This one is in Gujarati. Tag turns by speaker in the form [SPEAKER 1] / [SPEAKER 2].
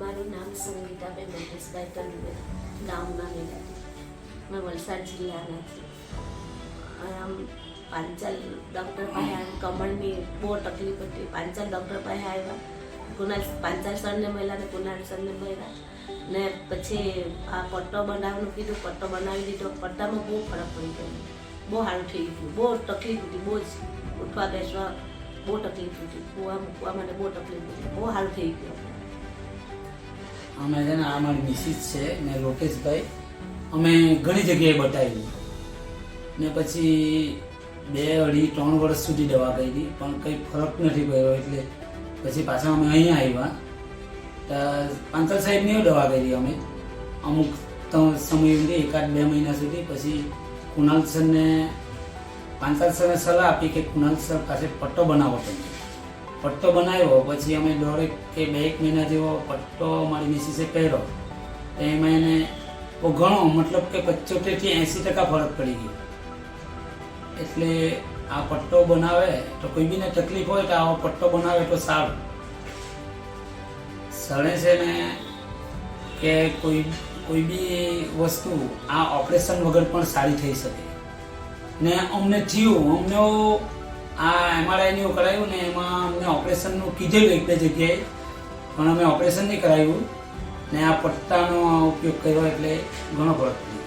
[SPEAKER 1] મારું નામ સંગીતાબેન મહેશભાઈ તંડુએ ગામમાં રહેવાથી મેં વલસાડ જિલ્લાના છું. આમ પાંચાલ ડૉક્ટર પાસે કમળની બહુ તકલીફ હતી. પાંચાલ ડૉક્ટર પાસે આવ્યા. કુનાલ પાંચાલ સરને મળ્યા ને કુનાલ સરને મળ્યા. ને પછી આ પટ્ટો બનાવવાનું કીધું. પટ્ટો બનાવી દીધો. પટ્ટામાં બહુ ફરક પડી ગયો. બહુ સારું થઈ ગયું. બહુ તકલીફ હતી. બહુ જ ઉઠવા બેસવા બહુ તકલીફ હતી. કૂવા મૂકવા માટે બહુ તકલીફ હતી. બહુ સારું થઈ ગયું.
[SPEAKER 2] અમે છે ને આ મારી મિસિસ છે ને લોકેશભાઈ. અમે ઘણી જગ્યાએ બતાવી ને પછી બે અઢી ત્રણ વર્ષ સુધી દવા કરી પણ કંઈ ફરક નથી પડ્યો એટલે પછી પાછા અમે અહીંયા આવ્યા. તો પાંચલ સાહેબની દવા કરી અમે. અમુક સમય સુધી, એકાદ બે મહિના સુધી. પછી કુણાલ સરને, પાંચાલ સરને સલાહ આપી કે કુણાલ સર પાસે પટ્ટો બનાવો તમે પટ્ટો બનાવ્યો, પછી અમે દોઢેક કે બે એક મહિના જેવો પટ્ટો મારી મિસિસે પહેર્યો. તો એમાં એને ઘણો મતલબ કે પચોતેરથી એંસી ટકા ફરક પડી ગયો. એટલે આ પટ્ટો બનાવે તો કોઈ બીને તકલીફ હોય તો આવો પટ્ટો બનાવે તો સારું. સળે છે ને કે કોઈ કોઈ બી વસ્તુ આ ઓપરેશન વગર પણ સારી થઈ શકે. ને અમને થયું, અમને આ એમઆરઆઈની કરાયું ને એમાં અમને ઓપરેશનનું કીધેલું એક બે જગ્યાએ. પણ અમે ઓપરેશન નહીં કરાવ્યું ને આ પટ્ટાનો ઉપયોગ કર્યો એટલે ઘણો ફરક પડી